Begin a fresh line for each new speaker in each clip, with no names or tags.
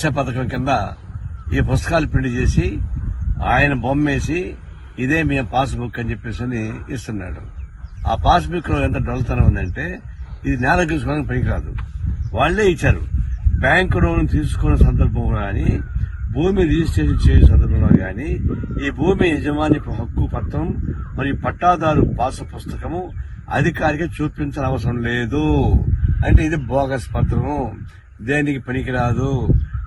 స్వచ్ఛ పథకం కింద ఈ పుస్తకాలు ప్రింట్ చేసి ఆయన బొమ్మేసి ఇదే మీ పాస్బుక్ అని చెప్పేసి ఇస్తున్నాడు. ఆ పాస్బుక్లో ఎంత డొల్లతనం ఉందంటే ఇది నేల తీసుకోవడానికి పనికిరాదు. వాళ్ళే ఇచ్చారు. బ్యాంకు లోన్ తీసుకున్న సందర్భంలో కానీ భూమి రిజిస్ట్రేషన్ చేసే సందర్భంలో కానీ ఈ భూమి యజమాని హక్కు పత్రం మరియు పట్టాదారు పాస పుస్తకము అధికారిక చూపించిన అవసరం లేదు. అంటే ఇది బోగస్ పత్రము. దేనికి పనికిరాదు?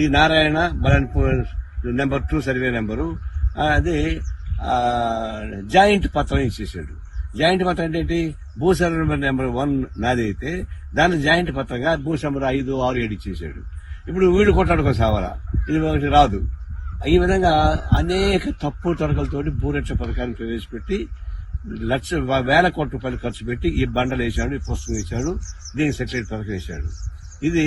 ఈ Narayana Balanpur number two survey number అది జాయింట్ పత్రం ఇచ్చేసాడు. జాయింట్ పత్రం అంటే ఏంటి? భూ సర్వే నెంబర్ నెంబర్ వన్ నాది అయితే దాన్ని జాయింట్ పత్రంగా భూ నెంబర్ ఐదు ఆరు ఏడు ఇచ్చేసాడు. ఇప్పుడు వీళ్ళు కొట్టాడు సావాలా? ఇది ఒకటి రాదు. ఈ విధంగా అనేక తప్పు తొడకలతోటి భూరక్ష పథకాన్ని ప్రవేశపెట్టి లక్ష వేల కోట్ల రూపాయలు ఖర్చు పెట్టి ఈ బండలు వేశాడు ఈ పుస్తకం వేశాడు దీనికి సెటిలైట్ పథకం వేశాడు. ఇది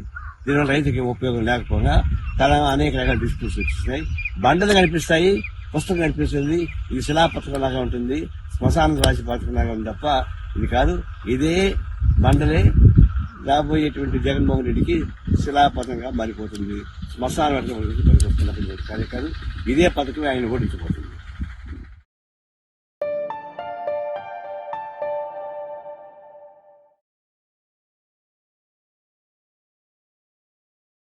దీనివల్ల రైతుకి ఉపయోగం లేకపోగా తన అనేక రకాల డిస్ప్యూట్స్ వచ్చినాయి బండలు కనిపిస్తాయి పుస్తకం కనిపిస్తుంది ఇది శిలాపత్రకం లాగా ఉంటుంది శ్మశాన రాశి పథకం లాగా ఉంది తప్ప ఇది కాదు. ఇదే బండలే రాబోయేటువంటి జగన్మోహన్ రెడ్డికి శిలాపథంగా మారిపోతుంది. శ్మశాన వర్గం పనికొస్తున్నటువంటి కార్యక్రమం. ఇదే పథకం ఆయన ఓడించబోతుంది.